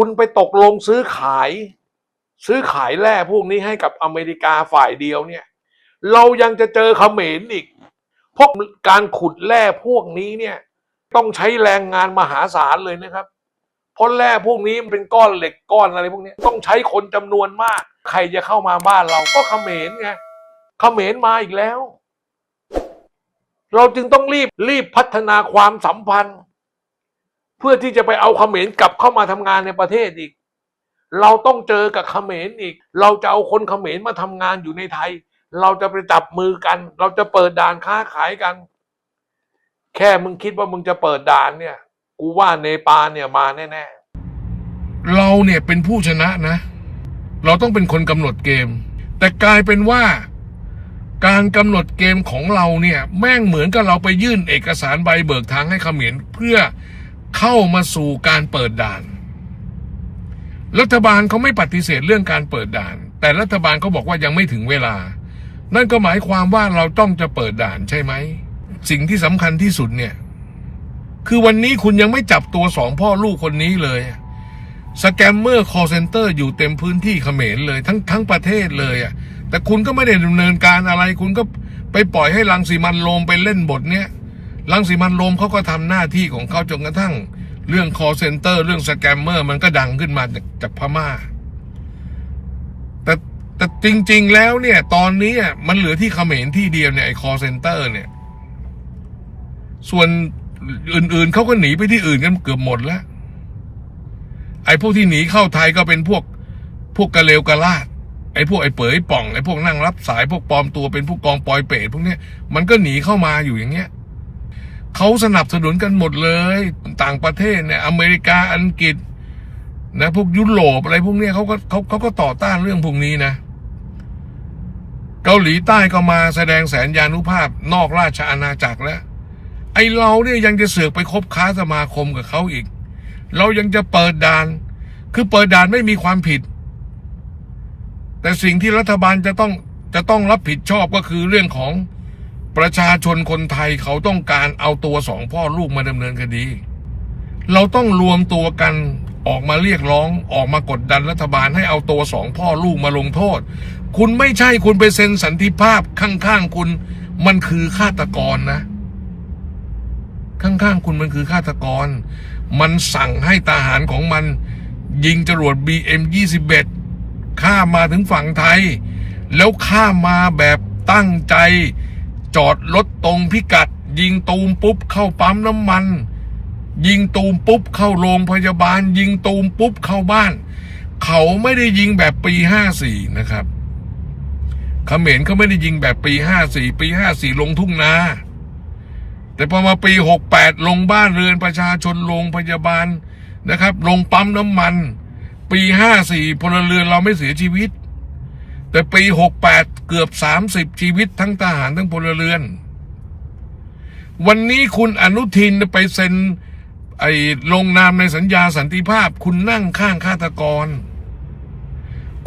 คุณไปตกลงซื้อขาย ซื้อขายแร่พวกนี้ให้กับอเมริกาฝ่ายเดียวเนี่ย เรายังจะเจอเขมรอีกเพราะการขุดแร่พวกนี้เนี่ย ต้องใช้แรงงานมหาศาลเลยนะครับเพราะแร่พวกนี้มันเป็นก้อนเหล็กก้อนอะไรพวกนี้ต้องใช้คนจำนวนมาก ใครจะเข้ามาบ้านเราก็เขมรไงเขมรมาอีกแล้ว เราจึงต้องรีบรีบพัฒนาความสัมพันธ์ เพื่อที่จะไปเอาเขมรกลับเข้ามาทำงานในประเทศอีก เราต้องเจอกับเขมรอีก เราจะเอาคนเขมรมาทำงานอยู่ในไทย เราจะไปจับมือกัน เราจะเปิดด่านค้าขายกัน แค่มึงคิดว่ามึงจะเปิดด่านเนี่ย กูว่าเนปาลเนี่ยมาแน่ๆเราเนี่ยเป็นผู้ชนะนะ เราต้องเป็นคนกำหนดเกม แต่กลายเป็นว่าการกำหนดเกมของเราเนี่ย แม่งเหมือนกับเราไปยื่นเอกสารใบเบิกทางให้เขมรเพื่อ เข้ามาสู่การเปิดด่าน รัฐบาลเขาไม่ปฏิเสธเรื่องการเปิดด่าน แต่รัฐบาลเขาบอกว่ายังไม่ถึงเวลา นั่นก็หมายความว่าเราต้องจะเปิดด่านใช่ไหม สิ่งที่สำคัญที่สุดเนี่ย คือวันนี้คุณยังไม่จับตัวสองพ่อลูกคนนี้เลยสแกมเมอร์คอเซนเตอร์อยู่เต็มพื้นที่เขมรเลย ทั้งทั้งประเทศเลยอะแต่คุณก็ไม่ได้ดำเนินการอะไร คุณก็ไปปล่อยให้ลังสีมันโรมไปเล่นบทเนี้ย ลังสีมันโรมเขาก็ทำหน้าที่ของเขาจนกระทั่ง เรื่องคอเซนเตอร์เรื่องสแกมเมอร์มันก็ดังขึ้นมาจากพม่า แต่แต่จริง ๆ แล้วเนี่ย ตอนนี้มันเหลือที่เขมรที่เดียวเนี่ยไอ้คอเซนเตอร์เนี่ย ส่วนอื่น ๆเขาก็หนีไปที่อื่นกันเกือบหมดแล้ว ไอ้พวกที่หนีเข้าไทยก็เป็นพวกพวกกระเลวกระลาดไอ้พวกไอ้เป๋ยป่องไอ้พวกนั่งรับสายพวกปลอมตัวเป็นผู้กองปอยเปรตพวกเนี้ยมันก็หนีเข้ามาอยู่อย่างเงี้ย เขาสนับสนุนกันหมดเลย ต่างประเทศเนี่ยอเมริกาอังกฤษนะพวกยุโรปอะไรพวกนี้เขาก็เขาเขาก็ต่อต้านเรื่องพวกนี้นะ เกาหลีใต้ก็มาแสดงแสนยานุภาพนอกราชอาณาจักรแล้ว ไอเราเนี่ยยังจะเสือกไปคบค้าสมาคมกับเขาอีก เรายังจะเปิดด่าน คือเปิดด่านไม่มีความผิด แต่สิ่งที่รัฐบาลจะต้องจะต้องรับผิดชอบก็คือเรื่องของ ประชาชนคนไทยเขาต้องการเอาตัวสองพ่อลูกมาดำเนินคดี เราต้องรวมตัวกันออกมาเรียกร้องออกมากดดันรัฐบาลให้เอาตัวสองพ่อลูกมาลงโทษ คุณไม่ใช่คุณไปเซ็นสันติภาพข้างๆคุณ มันคือฆาตกรนะ ข้างๆคุณมันคือฆาตกร มันสั่งให้ทหารของมัน ยิงจรวด BM 21 ข้ามมาถึงฝั่งไทย แล้วข้ามมาแบบตั้งใจ จอดรถตรงพิกัด ยิงตูมปุ๊บเข้าปั๊มน้ำมัน ยิงตูมปุ๊บเข้าโรงพยาบาล ยิงตูมปุ๊บเข้าบ้าน เขาไม่ได้ยิงแบบปี54นะครับเขมรเขาไม่ได้ยิงแบบปี54ปี54ลงทุ่งนาแต่พอมาปีหกแปดลงบ้านเรือนประชาชนลงพยาบาลนะครับ ลงปั๊มน้ำมัน ปีห้าสี่พลเรือนเราไม่เสียชีวิต แต่ปีหกแปดเกือบสามสิบชีวิตทั้งทหารทั้งพลเรือน วันนี้คุณอนุทินไปเซ็นไอ้ลงนามในสัญญาสันติภาพ คุณนั่งข้างฆาตกร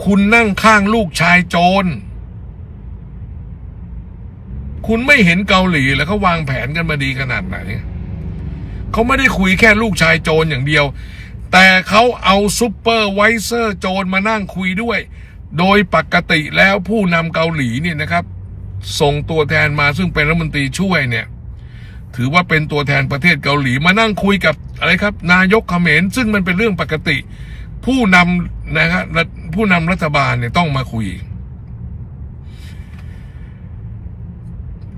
คุณนั่งข้างลูกชายโจร คุณไม่เห็นเกาหลีแล้วเขาวางแผนกันมาดีขนาดไหน เขาไม่ได้คุยแค่ลูกชายโจรอย่างเดียว แต่เขาเอาซูเปอร์ไวเซอร์โจรมานั่งคุยด้วย โดยปกติแล้วผู้นำเกาหลีเนี่ยนะครับ ส่งตัวแทนมาซึ่งเป็นรัฐมนตรีช่วยเนี่ย ถือว่าเป็นตัวแทนประเทศเกาหลีมานั่งคุยกับอะไรครับ นายกเขมรซึ่งมันเป็นเรื่องปกติ ผู้นำนะครับผู้นำรัฐบาลเนี่ยต้องมาคุย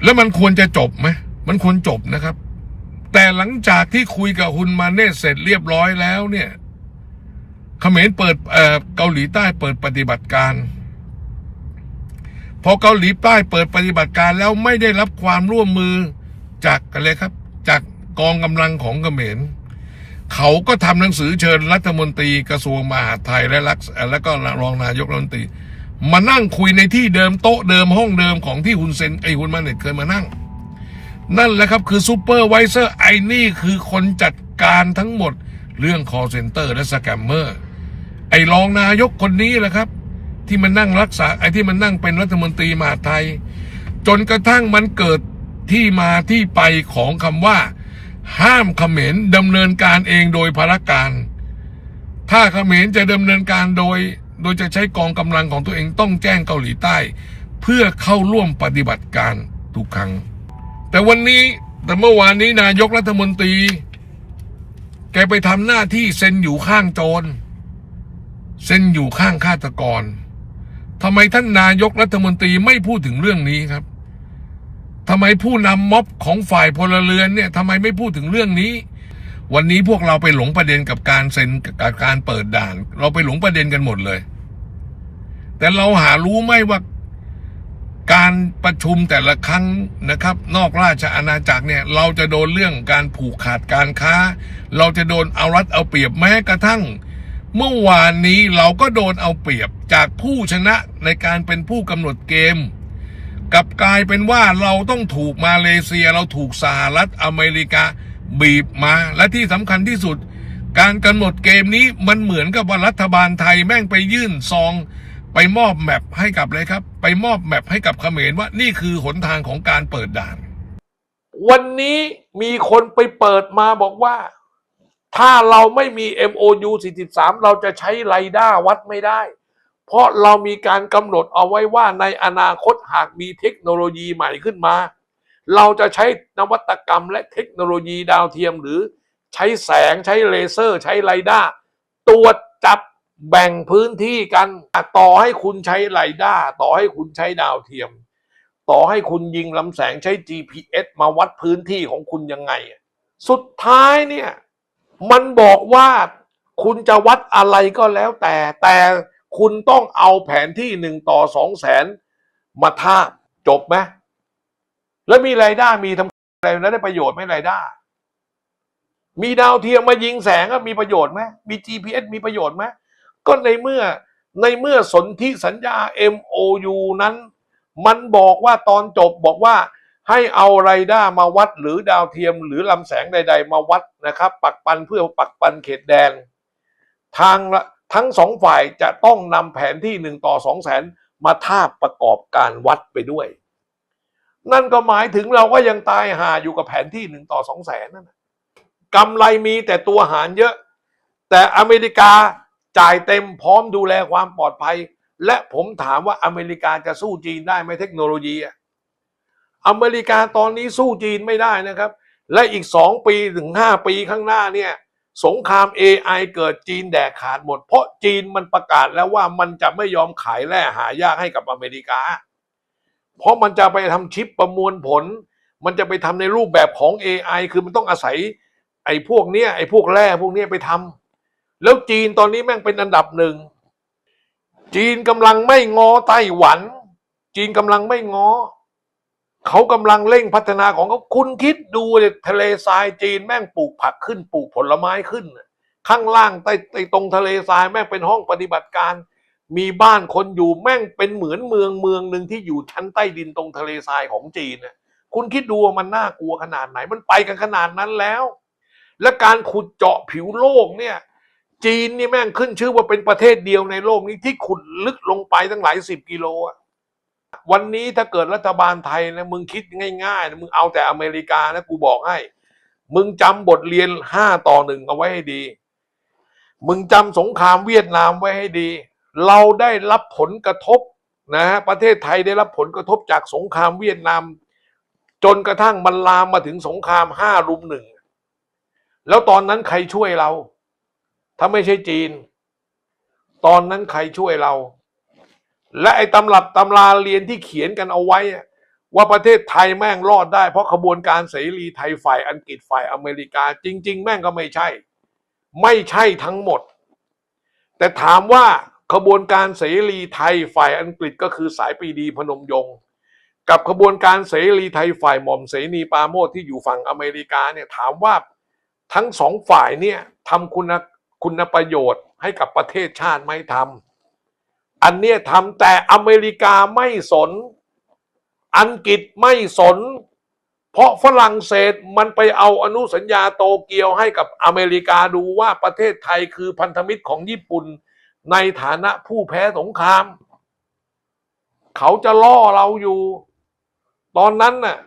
แล้วมันควรจะจบไหมมันควรจบนะครับ แต่หลังจากที่คุยกับฮุนมาเนตเสร็จเรียบร้อยแล้วเนี่ย เขมรเปิดเออเกาหลีใต้เปิดปฏิบัติการ พอเกาหลีใต้เปิดปฏิบัติการแล้วไม่ได้รับความร่วมมือจากอะไรครับ จากกองกำลังของเขมรเขาก็ทำหนังสือเชิญรัฐมนตรีกระทรวงมหาดไทยและรักแล้วก็รองนายกรัฐมนตรี มานั่งคุยในที่เดิมโต๊ะเดิมห้องเดิมของที่ฮุนเซนไอฮุนมาเน็ตเคยมานั่ง นั่นแหละครับคือซูเปอร์ไวเซอร์ไอนี่คือคนจัดการทั้งหมดเรื่อง call center และสแกมเมอร์ ไอ้รองนายกคนนี้แหละครับ ที่มันนั่งรักษาไอ้ที่มันนั่งเป็นรัฐมนตรีมหาดไทย จนกระทั่งมันเกิดที่มาที่ไปของคำว่า ห้ามเขมรดำเนินการเองโดยพารการ ถ้าเขมรจะดำเนินการโดย โดยจะใช้กองกำลังของตัวเองต้องแจ้งเกาหลีใต้ เพื่อเข้าร่วมปฏิบัติการทุกครั้ง แต่วันนี้แต่เมื่อวานนี้นายกรัฐมนตรี แกไปทำหน้าที่เซ็นอยู่ข้างโจร เซ็นอยู่ข้างฆาตกรทำไมท่านนายกรัฐมนตรีไม่พูดถึงเรื่องนี้ครับทำไมผู้นำม็อบของฝ่ายพลเรือนเนี่ยทำไมไม่พูดถึงเรื่องนี้ วันนี้พวกเราไปหลงประเด็นกับการเซ็นกับการเปิดด่าน เราไปหลงประเด็นกันหมดเลย แต่เราหารู้ไหมว่าการประชุมแต่ละครั้งนะครับ นอกราชอาณาจักรเนี่ย เราจะโดนเรื่องการผูกขาดการค้า เราจะโดนเอารัดเอาเปรียบแม้กระทั่ง เมื่อวานนี้เราก็โดนเอาเปรียบจากผู้ชนะในการเป็นผู้กำหนดเกมกับกลายเป็นว่าเราต้องถูกมาเลเซียเราถูกสหรัฐอเมริกาบีบมา และที่สำคัญที่สุด การกำหนดเกมนี้มันเหมือนกับว่ารัฐบาลไทยแม่งไปยื่นซอง ไปมอบแมปให้กับเลยครับ ไปมอบแมปให้กับเขมรว่านี่คือหนทางของการเปิดด่าน วันนี้มีคนไปเปิดมาบอกว่า ถ้าเราไม่มี MOU 43 เราจะใช้ไรด้าวัดไม่ได้ เพราะเรามีการกำหนดเอาไว้ว่าในอนาคตหากมีเทคโนโลยีใหม่ขึ้นมา เราจะใช้นวัตกรรมและเทคโนโลยีดาวเทียม หรือใช้แสงใช้เลเซอร์ ใช้ไรด้าตรวจจับแบ่งพื้นที่กันต่อให้คุณใช้ไรด้าต่อให้คุณใช้ดาวเทียม ต่อให้คุณยิงลำแสงใช้ GPS มาวัดพื้นที่ของคุณยังไง สุดท้ายเนี่ย มันบอกว่าคุณจะวัดอะไรก็แล้วแต่แต่คุณต้องเอาแผนที่หนึ่งต่อสองแสนมาทาจบไหมแล้วมีไรายได้มีทำอะไรแล้วได้ประโยชน์ไหมไรายได้ มีดาวเทียมมายิงแสงมีประโยชน์ไหมมี GPS มีประโยชน์ไหมก็ในเมื่อในเมื่อสนธิสัญญา MOU นั้น มันบอกว่าตอนจบบอกว่า ให้เอาไรด้ามาวัดหรือดาวเทียมหรือลำแสงใด ๆ มาวัดนะครับ ปักปันเพื่อปักปันเขตแดน ทางทั้งสองฝ่ายจะต้องนำแผนที่หนึ่งต่อสองแสนมาทาบประกอบการวัดไปด้วย นั่นก็หมายถึงเราก็ยังตายหาอยู่กับแผนที่หนึ่งต่อสองแสนนั่นกำไรมีแต่ตัวหารเยอะ แต่อเมริกาจ่ายเต็มพร้อมดูแลความปลอดภัย และผมถามว่าอเมริกาจะสู้จีนได้ไหมเทคโนโลยีอะ อเมริกาตอนนี้สู้จีนไม่ได้นะครับ และอีกสองปีถึงห้าปีข้างหน้าเนี่ยสงคราม AI เกิดจีนแดกขาดหมด เพราะจีนมันประกาศแล้วว่ามันจะไม่ยอมขายแร่หายากให้กับอเมริกา เพราะมันจะไปทำชิปประมวลผล มันจะไปทำในรูปแบบของ AI คือมันต้องอาศัยไอ้พวกเนี้ยไอ้พวกแร่พวกเนี้ยไปทำแล้วจีนตอนนี้แม่งเป็นอันดับหนึ่งจีนกำลังไม่งอไต้หวัน จีนกำลังไม่งอ เขากำลังเร่งพัฒนาของเขาคุณคิดดูเลยทะเลทรายจีนแม่งปลูกผักขึ้นปลูกผลไม้ขึ้น ข้างล่างใต้ใต้ตรงทะเลทรายแม่งเป็นห้องปฏิบัติการ มีบ้านคนอยู่แม่งเป็นเหมือนเมืองเมืองหนึ่งที่อยู่ชั้นใต้ดินตรงทะเลทรายของจีนนะคุณคิดดูมันน่ากลัวขนาดไหนมันไปกันขนาดนั้นแล้ว และการขุดเจาะผิวโลกเนี่ยจีนนี่แม่งขึ้นชื่อว่าเป็นประเทศเดียวในโลกนี้ที่ขุดลึกลงไปตั้งหลายสิบกิโลอะ วันนี้ถ้าเกิดรัฐบาลไทยนะมึงคิดง่ายๆนะมึงเอาแต่อเมริกานะกูบอกให้ มึงจำบทเรียนห้าต่อหนึ่งเอาไว้ให้ดี มึงจำสงครามเวียดนามไว้ให้ดี เราได้รับผลกระทบนะฮะประเทศไทยได้รับผลกระทบจากสงครามเวียดนาม จนกระทั่งมันลามมาถึงสงครามห้ารุมหนึ่งแล้วตอนนั้นใครช่วยเรา ถ้าไม่ใช่จีน ตอนนั้นใครช่วยเรา และไอ้ตำรับตำราเรียนที่เขียนกันเอาไว้ ว่าประเทศไทยแม่งรอดได้ เพราะขบวนการเสรีไทยฝ่ายอังกฤษฝ่ายอเมริกา จริง ๆ แม่งก็ไม่ใช่ ไม่ใช่ทั้งหมด แต่ถามว่าขบวนการเสรีไทยฝ่ายอังกฤษก็คือสายปีดีพนมยงค์กับขบวนการเสรีไทยฝ่ายหม่อมเสนีปาโมทที่อยู่ฝั่งอเมริกาเนี่ยถามว่าทั้งสองฝ่ายเนี่ยทำคุณคุณประโยชน์ให้กับประเทศชาติไม่ทำ อันเนี้ยทำแต่อเมริกาไม่สน อังกฤษไม่สน เพราะฝรั่งเศสมันไปเอาอนุสัญญาโตเกียวให้กับอเมริกาดูว่าประเทศไทยคือพันธมิตรของญี่ปุ่นในฐานะผู้แพ้สงคราม เขาจะล่อเราอยู่ ตอนนั้นน่ะ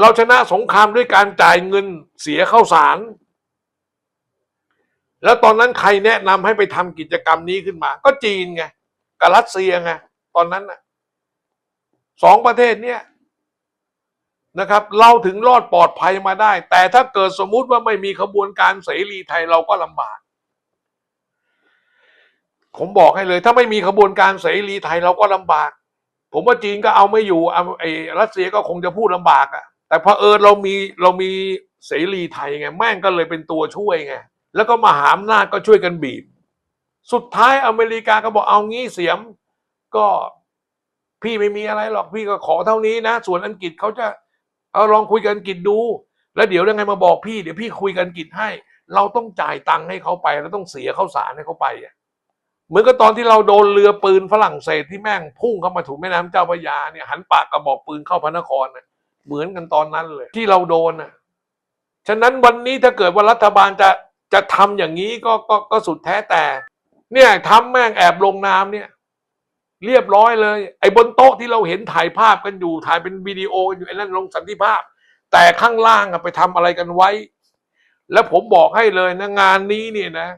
เราชนะสงครามด้วยการจ่ายเงินเสียเข้าสาร แล้วตอนนั้นใครแนะนำให้ไปทำกิจกรรมนี้ขึ้นมา ก็จีนไงกับรัสเซียไงตอนนั้นน่ะสองประเทศเนี่ยนะครับ เราถึงรอดปลอดภัยมาได้ แต่ถ้าเกิดสมมุติว่าไม่มีขบวนการเสรีไทยเราก็ลำบาก ผมบอกให้เลย ถ้าไม่มีขบวนการเสรีไทยเราก็ลำบาก ผมว่าจีนก็เอาไม่อยู่อไอ้รัสเซียก็คงจะพูดลำบากอะแต่พอเผอเรามีเรามีเสรีไทยไงแม่งก็เลยเป็นตัวช่วยไง แล้วก็มหาอำนาจก็ช่วยกันบีบ สุดท้ายอเมริกาก็บอกเอางี้เสียม ก็พี่ไม่มีอะไรหรอกพี่ก็ขอเท่านี้นะ ส่วนอังกฤษเขาจะเอาลองคุยกันอังกฤษดู แล้วเดี๋ยวยังไงมาบอกพี่เดี๋ยวพี่คุยกันอังกฤษให้ เราต้องจ่ายตังค์ให้เขาไปแล้วต้องเสียข้าวสารให้เขาไปอะเหมือนกับตอนที่เราโดนเรือปืนฝรั่งเศสที่แม่งพุ่งเข้ามาถูกแม่น้ำเจ้าพระยาเนี่ยหันปากกระบอกปืนเข้าพระนครน่ะเหมือนกันตอนนั้นเลย ที่เราโดนน่ะฉะนั้นวันนี้ถ้าเกิดว่ารัฐบาลจะ จะทำอย่างนี้ก็ก็ก็สุดแท้แต่ เนี่ยทำแม่งแอบลงน้ำเนี่ย เรียบร้อยเลย ไอ้บนโต๊ะที่เราเห็นถ่ายภาพกันอยู่ถ่ายเป็นวิดีโอกันอยู่ไอ้นั่นลงสันติภาพ แต่ข้างล่างอไปทำอะไรกันไว้ แล้วผมบอกให้เลยนะงานนี้เนี่ยนะ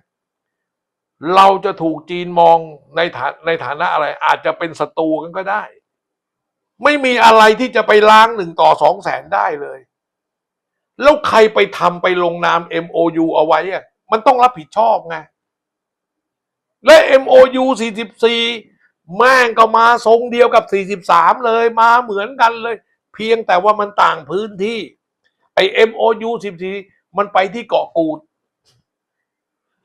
เราจะถูกจีนมองในฐานในฐานะอะไร อาจจะเป็นศัตรูกันก็ได้ ไม่มีอะไรที่จะไปล้างหนึ่งต่อสองแสนได้เลย แล้วใครไปทำไปลงนาม MOU เอาไว้อะมันต้องรับผิดชอบไง และ MOU 44 แม่งก็มาทรงเดียวกับ 43 เลยมาเหมือนกันเลย เพียงแต่ว่ามันต่างพื้นที่ไอ้ MOU 14 มันไปที่เกาะกูด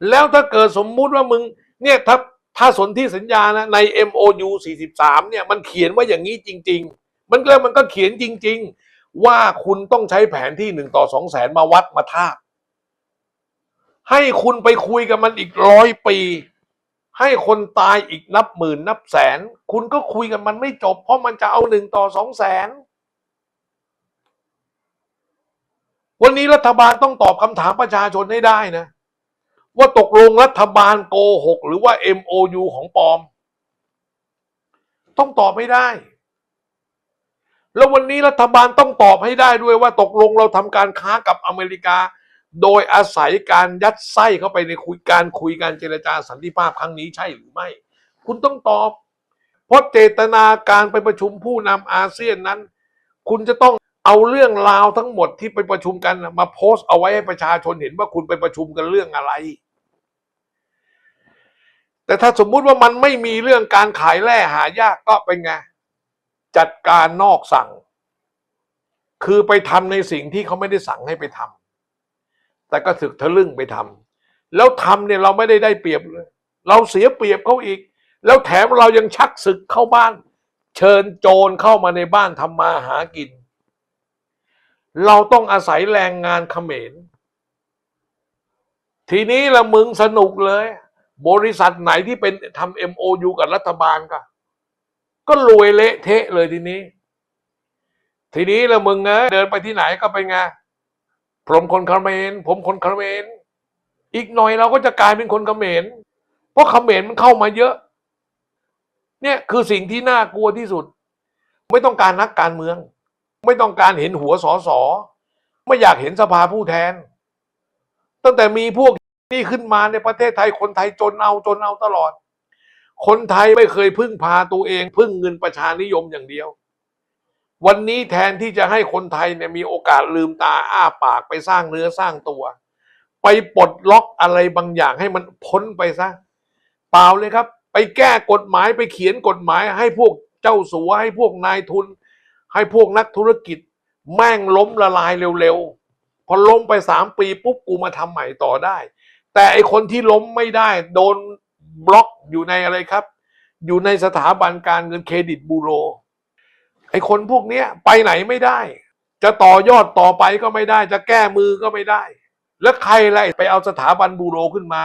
แล้วถ้าเกิดสมมุติว่ามึง เนี่ยถ้าถ้าสนที่สัญญานะใน MOU 43 เนี่ย มันเขียนว่าอย่างนี้จริง ๆ มันก็มันก็เขียนจริง ๆ ว่าคุณต้องใช้แผนที่หนึ่งต่อสองแสนมาวัดมาทาบให้คุณไปคุยกับมันอีกร้อยปี ให้คนตายอีกนับหมื่นนับแสน คุณก็คุยกันมันไม่จบ เพราะมันจะเอาหนึ่งต่อสองแสนวันนี้รัฐบาลต้องตอบคำถามประชาชนให้ได้นะ ว่าตกลงรัฐบาลโกหกหรือว่า MOU ของปลอม ต้องตอบให้ได้ แล้ววันนี้รัฐบาลต้องตอบให้ได้ด้วยว่าตกลงเราทำการค้ากับอเมริกา โดยอาศัยการยัดไส้เข้าไปในคุยการคุยการเจรจาสันติภาพครั้งนี้ใช่หรือไม่ คุณต้องตอบ เพราะเจตนาการไปประชุมผู้นำอาเซียนนั้น คุณจะต้องเอาเรื่องราวทั้งหมดที่ไปประชุมกันมาโพสต์เอาไว้ให้ประชาชนเห็นว่าคุณไปประชุมกันเรื่องอะไร แต่ถ้าสมมุติว่ามันไม่มีเรื่องการขายแร่หายากก็เป็นไง จัดการนอกสั่ง คือไปทำในสิ่งที่เขาไม่ได้สั่งให้ไปทำแต่ก็ถึกทะลึ่งไปทำแล้วทำเนี่ยเราไม่ได้ได้เปรียบเลย เราเสียเปรียบเขาอีก แล้วแถมเรายังชักศึกเข้าบ้าน เชิญโจรเข้ามาในบ้านทำมาหากิน เราต้องอาศัยแรงงานเขมร ทีนี้ละมึงสนุกเลย บริษัทไหนที่เป็นทำ MOU กับรัฐบาลก็ ก็รวยเละเทะเลยทีนี้ ทีนี้ละมึงเนเดินไปที่ไหนก็เป็นไงผมคนเขมรผมคนเขมรอีกหน่อยเราก็จะกลายเป็นคนเขมรเพราะเขมรมันเข้ามาเยอะ เนี่ยคือสิ่งที่น่ากลัวที่สุด ไม่ต้องการนักการเมือง ไม่ต้องการเห็นหัวสอสอไม่อยากเห็นสภาผู้แทน ตั้งแต่มีพวกนี้ขึ้นมาในประเทศไทยคนไทยจนเอาจนเอาตลอด คนไทยไม่เคยพึ่งพาตัวเอง พึ่งเงินประชานิยมอย่างเดียว วันนี้แทนที่จะให้คนไทยเนี่ยมีโอกาสลืมตาอ้าปากไปสร้างเนื้อสร้างตัว ไปปลดล็อกอะไรบางอย่างให้มันพ้นไปซะเปล่าเลยครับ ไปแก้กฎหมายไปเขียนกฎหมายให้พวกเจ้าสัวให้พวกนายทุน ให้พวกนักธุรกิจ แม่งล้มละลายเร็วๆพอล้มไปสามปีปุ๊บกูมาทำใหม่ต่อได้ แต่ไอคนที่ล้มไม่ได้โดน บล็อกอยู่ในอะไรครับ อยู่ในสถาบันการเงินเครดิตบูโร ไอคนพวกเนี้ยไปไหนไม่ได้ จะต่อยอดต่อไปก็ไม่ได้ จะแก้มือก็ไม่ได้ แล้วใครไล่ไปเอาสถาบันบูโรขึ้นมา